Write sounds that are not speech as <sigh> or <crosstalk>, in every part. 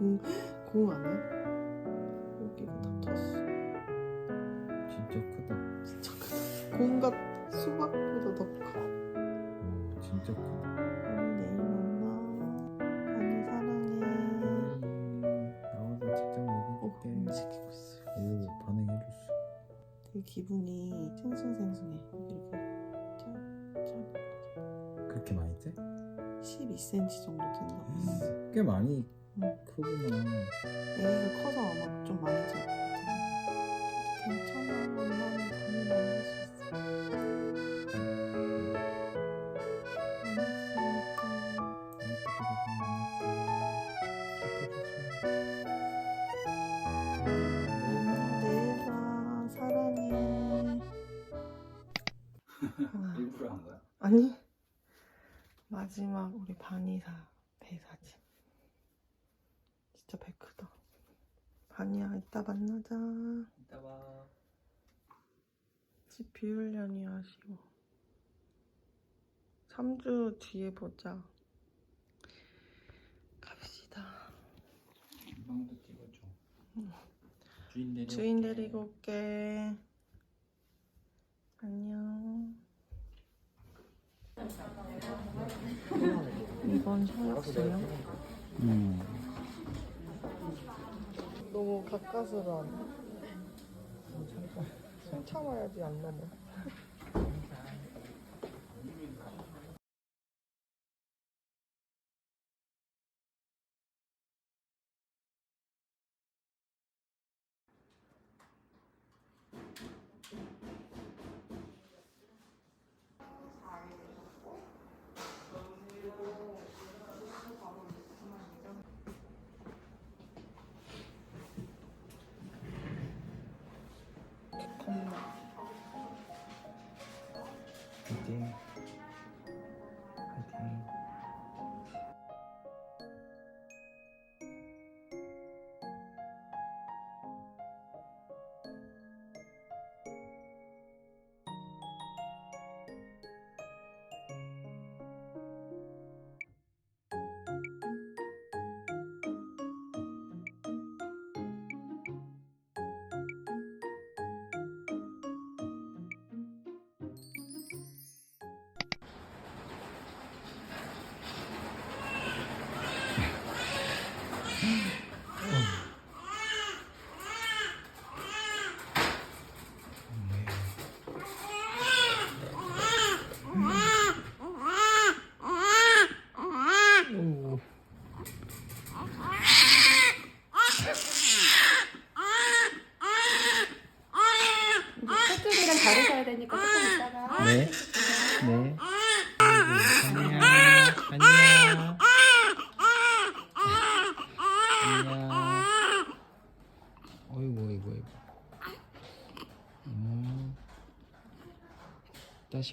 공, 공 아니야? 여기가 다 텄어. 진짜 크다 진짜 크다. 공과 수박보다 더 커. 오 진짜 크다 언니 내일 만나. 언니 사랑해. 나와서 직접 어, 얘기해줄게 움직이고 있어. 오 반응해줬어 되게 기분이 싱숭생숭해. 이렇게 짠, 그렇게 많이 돼? 짠. 12cm 정도 된다고 했어. 꽤 많이 응. 크구나 애가 커서 아마 좀 많이 질것 같아. 괜찮아. 엄마는 밤에 만날 수 있어. 알았으니까. 내일 봐. 사랑해. 아, <laughs> 일부러 한 거야? 아니 마지막 우리 반이사 배사진 진짜 배 크다 반이야 이따 만나자. 이따 봐. 집 비우려니 아쉬워. 3주 뒤에 보자. 갑시다. 방도 찍어줘. 주인 데리고 주인 올게. 데리고 올게. 안녕. 이건 서역수요? 음. 너무 가까스로 안 돼. 숨 참아야지 안 넘어.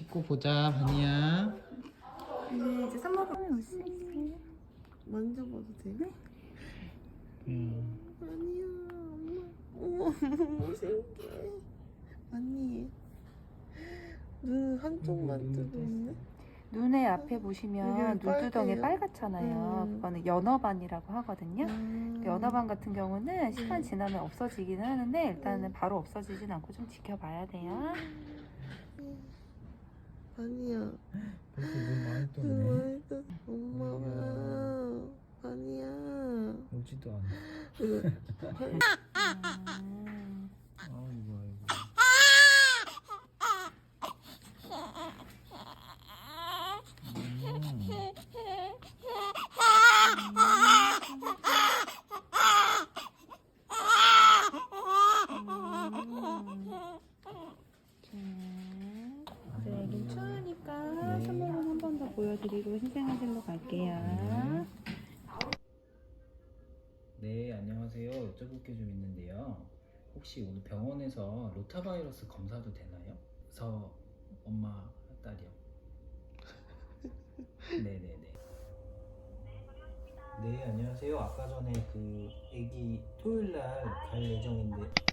씻고 보자, 바니야. 네, 이제 산모가 만져봐도 돼? 음. 아니야, 엄마. 어머, 신기해. 아니. 눈 한쪽만 음, 뜨고 있네. 눈에 앞에 보시면 눈두덩이 빨개요? 빨갛잖아요. 음. 그거는 연어반이라고 하거든요. 음. 연어반 같은 경우는 시간 음. 지나면 없어지기는 하는데 일단은 바로 없어지진 않고 좀 지켜봐야 돼요. 아니야. 벌써 눈 많이 떴네. 눈 많이 떴 엄마가. 아니야. 오지도 않아. <laughs> 으, 음. 아이고, 아이고. 음. 네, 애긴 추우니까 네. 선물을 한 번 더 보여드리고 신생아실로 갈게요. 네, 안녕. 여쭤볼 게 좀 있는데요. 혹시 오늘 병원에서 로타바이러스 검사도 되나요? 저 엄마 딸이요. 네네네. <laughs> 네 안녕하세요. 아까 전에 그 아기 토요일 날 갈 예정인데.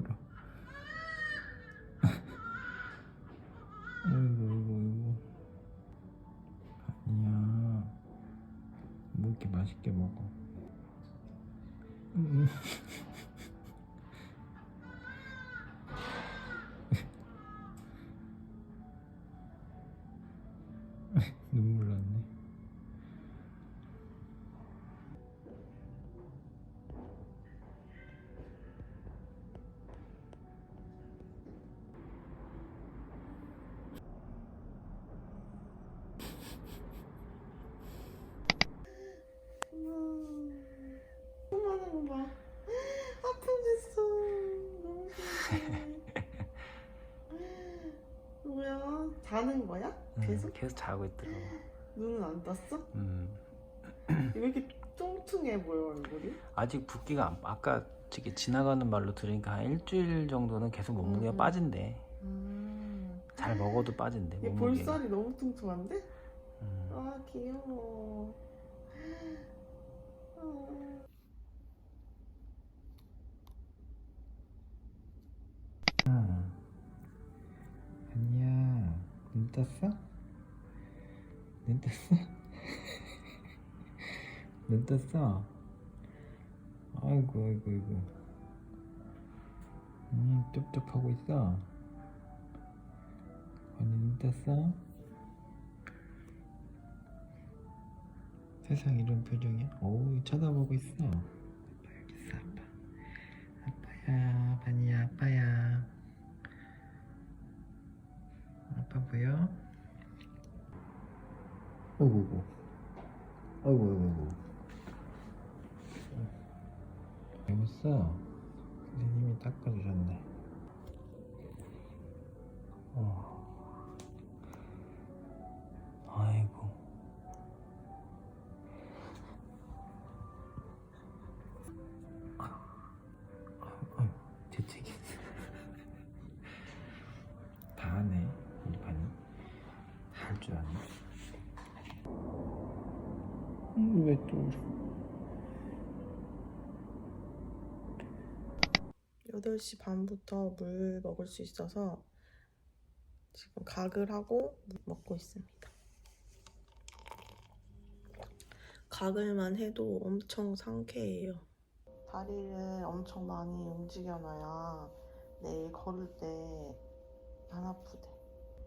울어. 어이구 어이구 어이구 아니야. 뭐 이렇게 맛있게 먹어 계속 자고 있더라고 눈은 안 떴어? 음. <clears throat> 왜 이렇게 뚱뚱해 보여 얼굴이? 아직 붓기가 안- 아까 저기 지나가는 말로 들으니까 한 일주일 정도는 계속 몸무게가 음. 빠진대 음. 잘 먹어도 빠진대 얘 몸무게가 볼살이 너무 뚱뚱한데? 음. 아 귀여워. 아. 아니야 눈 떴어? 눈 떴어? 눈 떴어? 아이고 아이고 아이고 음 쩝쩝하고 있어 아니 눈 떴어? 세상 이런 표정이야? 오 쳐다보고 있어 아빠 여기 있어 아빠 아빠야 바니야 아빠야 아빠 보여? 어이구 어이구 어이구 어이구 배웠어? 선생님이 닦아주셨네 어. 왜또 울어 8시 반부터 물 먹을 수 있어서 지금 각을 하고 먹고 있습니다. 각을만 해도 엄청 상쾌해요. 다리를 엄청 많이 움직여놔야 내일 걸을 때 안 아프대.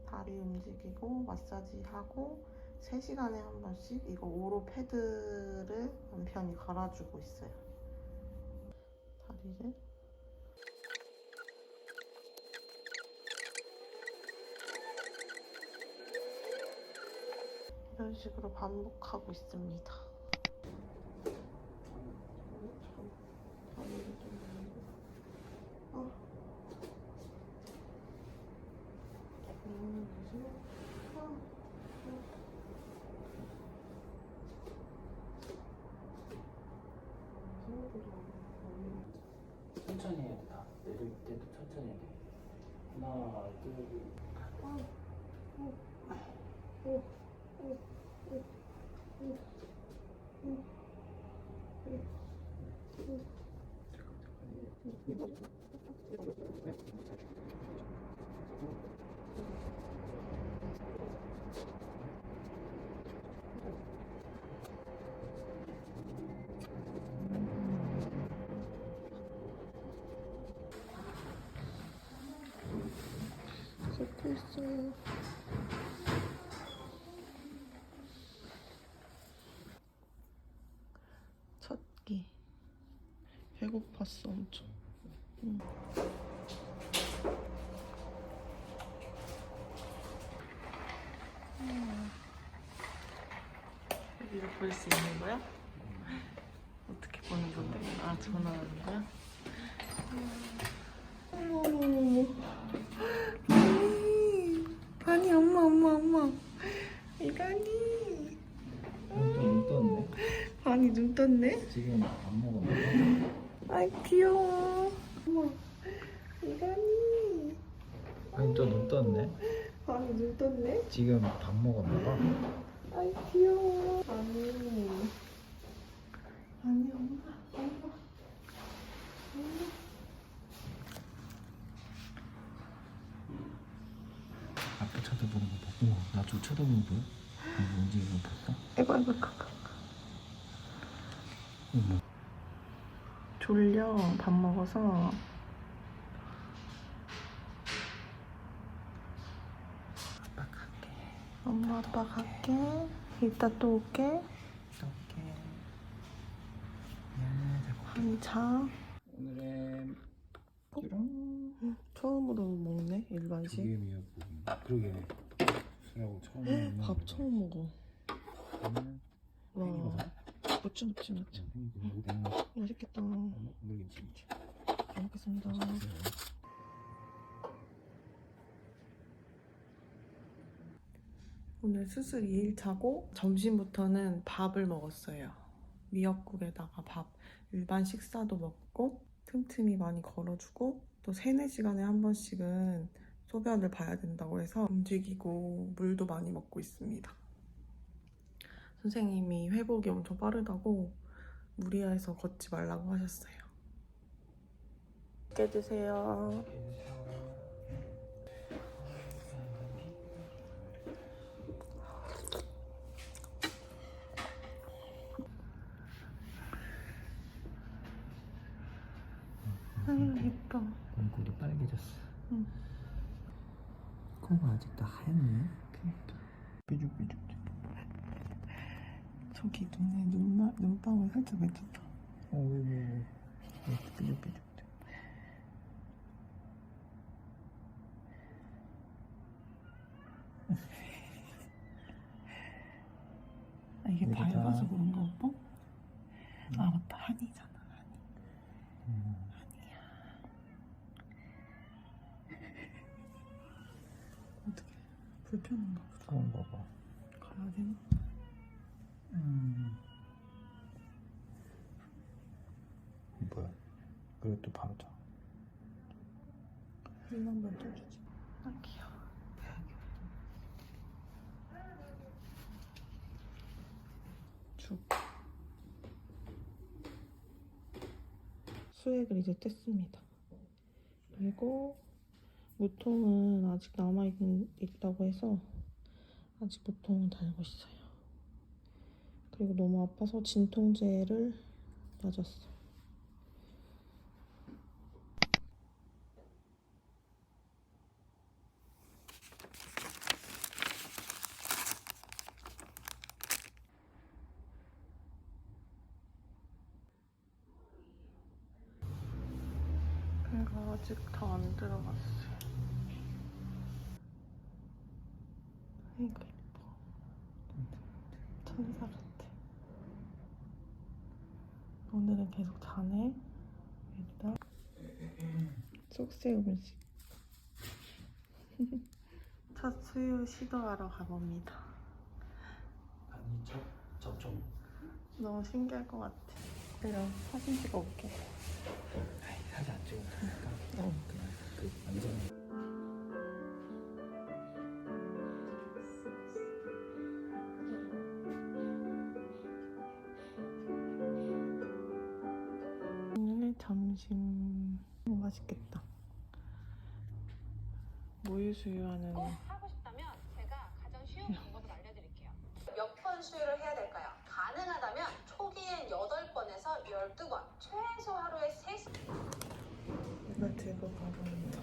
다리 움직이고 마사지 하고 3시간에 한 번씩 이거 오로 패드를 남편이 갈아주고 있어요. 다리를 이런 식으로 반복하고 있습니다. 어. 음, 어. 천천히 해야 돼. 다. 내릴 때도 천천히 해야 돼. 하나, 둘, 섞고 있어요. 첫 끼. 배고팠어 엄청. 응. 음. 여기를 볼 수 있는 거야? 어떻게 보는 건데? 아 전화하는 거야? 어머머머머 어머 이간이 눈 떴네. 아니 눈 떴네 지금 밥 먹었나? 아이 귀여워 어머 이간이 아니 또 눈 떴네. 아니 눈 떴네 지금 밥 먹었나 봐. 아이 귀여워 아니 아니 엄마 엄마 아빠 쳐다보는 거 보고 우와 나좀 쳐다보는 거야? 아, 움직이는 거 볼까? 아이고 아이고 아이고 졸려 밥 먹어서. 아빠 갈게. 엄마 아빠 갈게. 이따 또 올게. 또 올게. 미안해 잘 볼게. 아니 자. 오늘은 뾰롱 처음으로 먹네 일반식. 조개 미역국 그러게. 술하고 처음 먹는 밥 처음 먹어. 와 무치 무치 팽이버섯 맛있겠다. 잘 먹겠습니다. 오늘 수술 2일 차고 점심부터는 밥을 먹었어요. 미역국에다가 밥, 일반 식사도 먹고 틈틈이 많이 걸어주고 또 3, 4시간에 한 번씩은 소변을 봐야 된다고 해서 움직이고 물도 많이 먹고 있습니다. 선생님이 회복이 엄청 빠르다고 무리해서 걷지 말라고 하셨어요. 맛있게 드세요. 아유 예뻐. 얼굴이 빨개졌어 응. 코가 아직도 하얗네 그니까 삐죽삐죽 저기 눈에 눈마, 눈방울 살짝 맺혔다. 어이구 이렇게 삐죽삐죽 아, 이게 여기다. 밝아서 그런가 오빠? 아 맞다 한이잖아 한이. 음. <laughs> 어떻게 불편한가 보다. 그런가 봐 가야 되나? 음. 뭐야 또 바로 자힐 한번 떠주지. 아 귀여워. 죽. 수액을 이제 뗐습니다. 그리고 무통은 아직 남아 있다고 해서 아직 무통은 달고 있어요. 그리고 너무 아파서 진통제를 맞았어. 배 4,500원씩. <laughs> 첫 수유 시도하러 가봅니다. 아니 저, 저 좀. 너무 신기할 것 같아. 그럼 사진 찍어 올게. 아이, 사진 안 찍어도 되니까. 어. 그냥 그 완전. 점심 맛있겠다. 모유 수유하는 꼭 하고 싶다면 제가 가장 쉬운 방법을 알려드릴게요. 몇 번 수유를 해야 될까요? 가능하다면 초기엔 8번에서 12번, 최소 하루에 3시 이걸 들고 가봅니다.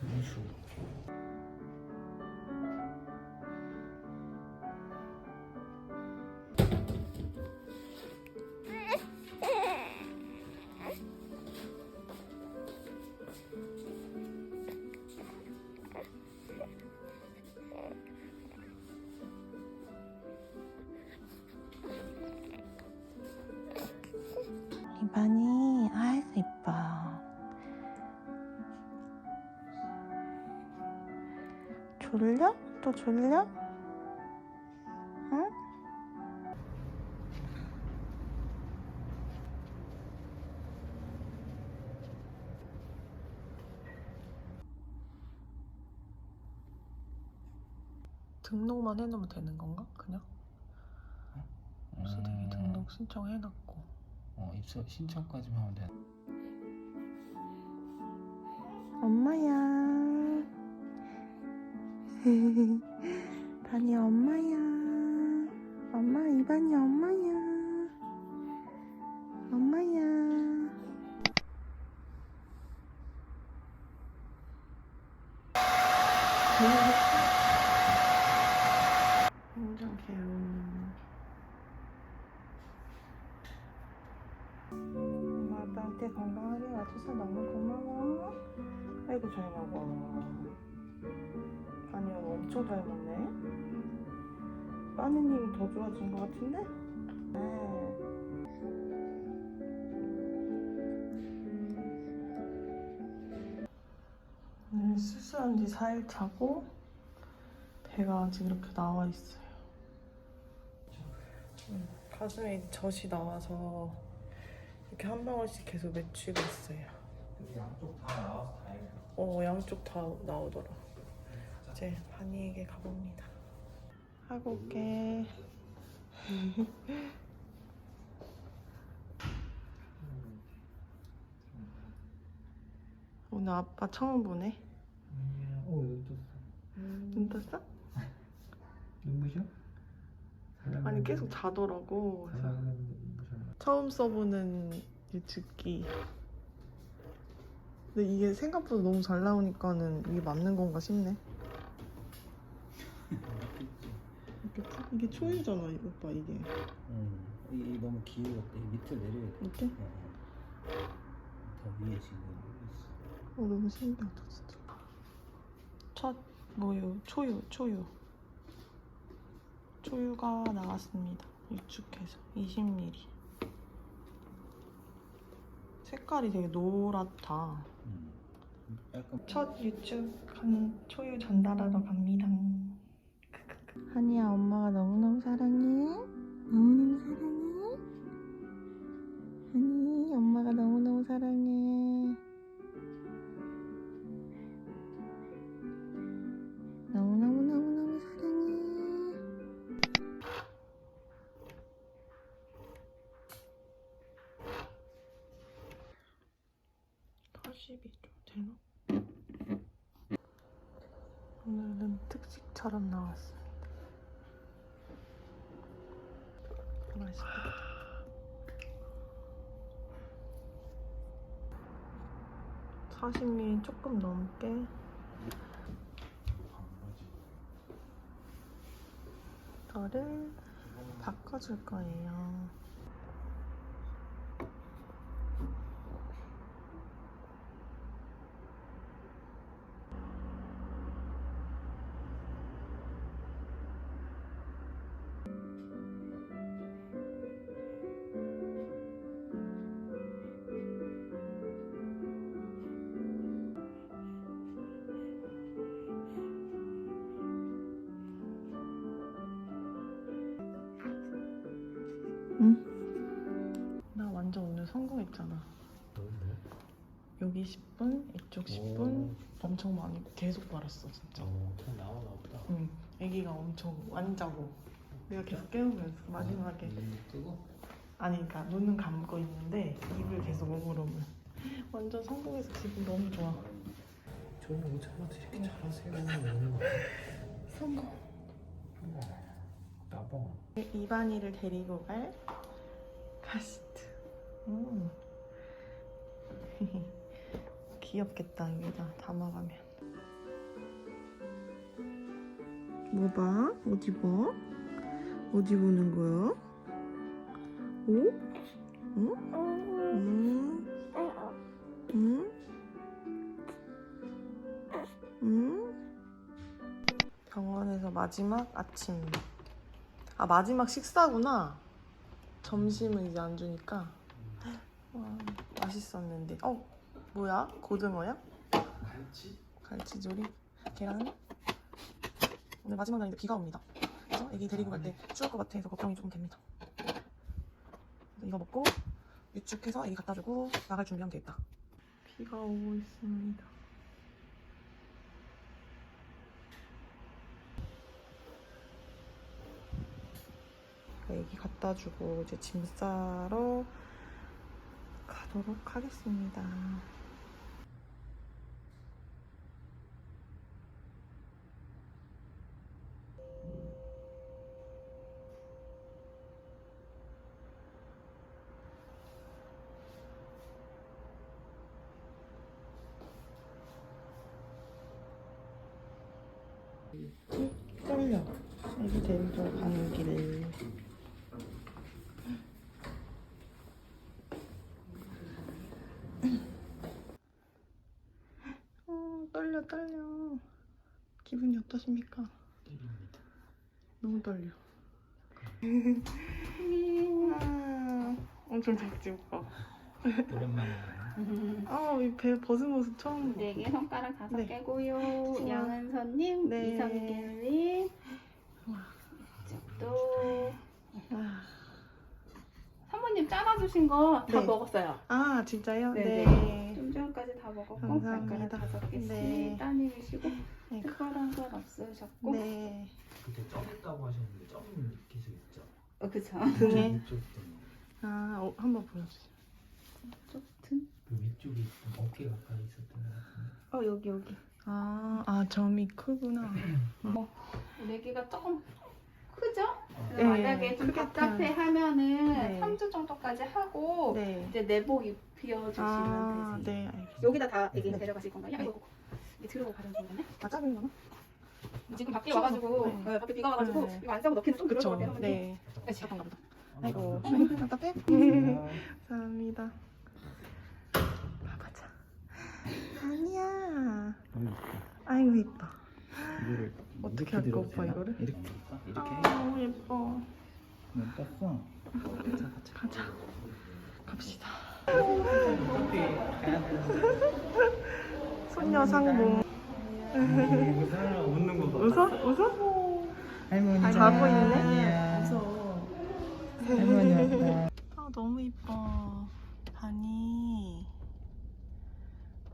무수 이반이 아이고 이뻐. 졸려? 또 졸려? 응? 등록만 해놓으면 되는 건가? 그냥? 수대기 등록 신청해놨고 어 입사 신청까지만 하면 돼. 엄마야. <laughs> 다니 엄마야. 엄마 이반이. 엄마야. 와줘서 너무 고마워. 아이고 잘 먹어. 아니 오늘 엄청 잘 먹네. 빠느님이 더 좋아진 것 같은데? 네. 오늘 수술한 지 4일 차고 배가 아직 이렇게 나와 있어요. 음, 가슴에 젖이 나와서 이렇게 한 방울씩 계속 맺히고 있어요. 양쪽 다 나와서 다행이다. 어 양쪽 다 나오더라. 이제 바니에게 가봅니다. 하고 올게. <laughs> 오늘 아빠 처음 보네. 오 여기 떴어. 눈 떴어? 눈부셔? <laughs> 아니 계속 자더라고. 그래서. 처음 써보는 유축기. 근데 이게 생각보다 너무 잘 나오니까는 이게 맞는 건가 싶네. 이렇게 푸- 이게 초유잖아, 이거 봐 이게. 응. 이 너무 기울었대. 밑을 내려야 돼. 이렇게? 어, 어. 더 위에 지금 있어. 어, 너무 신기하다 진짜. 첫 모유 초유 초유 초유가 나왔습니다. 유축해서 20ml. 색깔이 되게 노랗다. 응. 약간 첫 유축한 초유 전달하러 갑니다. 한이야 엄마가 너무너무 사랑해. 너무너무 사랑해. 한이 엄마가 너무너무 사랑해. 처럼 나왔습니다. 맛있겠다. 사십미 조금 넘게 저를 바꿔줄 거예요. 계속 말았어 진짜. 어, 좀 나오나 보다. 응. 아기가 엄청 완자고 내가 계속 깨우면서 마지막에 눈 뜨고? 아니 그러니까 눈은 감고 있는데 입을 계속 오물오물. 완전 성공해서 기분 너무 좋아. 저는 오자마자 이렇게 잘하세요. 성공. 나봐. 이반이를 데리고 갈 카시트. 음. <laughs> 귀엽겠다 여기다 담아가면. 뭐 봐? 어디 봐? 어디 보는 거야? 오? 응? 응? 응? 응? 병원에서 마지막 아침. 아 마지막 식사구나. 점심은 이제 안 주니까. 와 맛있었는데. 어 뭐야? 고등어야? 갈치? 갈치조림? 계란? 오늘 마지막 날인데 비가 옵니다. 그래서 애기 데리고 갈 때 추울 것 같아서 걱정이 조금 됩니다. 그래서 이거 먹고 유축해서 애기 갖다 주고 나갈 준비하면 되겠다. 비가 오고 있습니다. 애기 갖다 주고 이제 짐 싸러 가도록 하겠습니다. 떨려. 애기 데리러 가는 길에. 어, 떨려, 떨려. 기분이 어떠십니까? 때립니다. 너무 떨려. 아, 엄청 작지, 오빠. 오랜만에 아, 이배 벗은 모습 처음 봐. 네개 손가락 다섯 네. 개고요. 우와. 양은서님, 네. 이성길님, 우와. 이쪽도 와. 사모님 짜놔주신 거 다 네. 먹었어요. 아, 진짜요? 네네. 네. 좀 전까지 다 먹었고 감사합니다. 발가락 다섯 개씩 네. 따님이시고 아이고. 특별한 건 없으셨고 네. 그때 점했다고 하셨는데 점 계속 있죠? 어 그쵸 등에? 위쪽 등. 아, 어, 한번 보여주세요. 쪽튼 그 위쪽이 좀 어깨 가까이 있었던 것 같은데. 어 여기 여기 아, 아, 점이 크구나. 우리 애기가 조금 크죠? 네, 만약에 좀 크겠다. 답답해 하면은 네. 3주 정도까지 하고 네. 이제 내복 입혀주시면 아, 되지 네, 알겠습니다. 여기다 다 애기 네. 데려가실 건가요? 네. 아이고 이게 들어오고 가는 중이네 아, 작은 거나? 지금 밖에 추워서. 와가지고 네. 네, 밖에 비가 와가지고 네. 이거 안 싸고 넣기는 좀 그럴 것 그쵸. 같아요 네. 네. 작은가 보다. 아이고. <laughs> 답답해? 네. <laughs> 감사합니다. 봐보자. 아니야. 아이고, 이뻐. 이거를 어떻게 할까, 오빠? 이거를? 이렇게 이렇게 아, 너무 예뻐. 난 떴어. 가자 가자. 가자. 갑시다. 소녀 상봉. 웃는 거 봐. 웃어? 웃어? 할머니 자고 있네? 무서워. 할머니 왔다. 아, 너무 이뻐. 다니.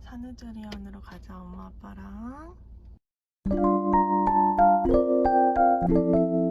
사느드리언으로 가자, 엄마, 아빠랑. Thank you.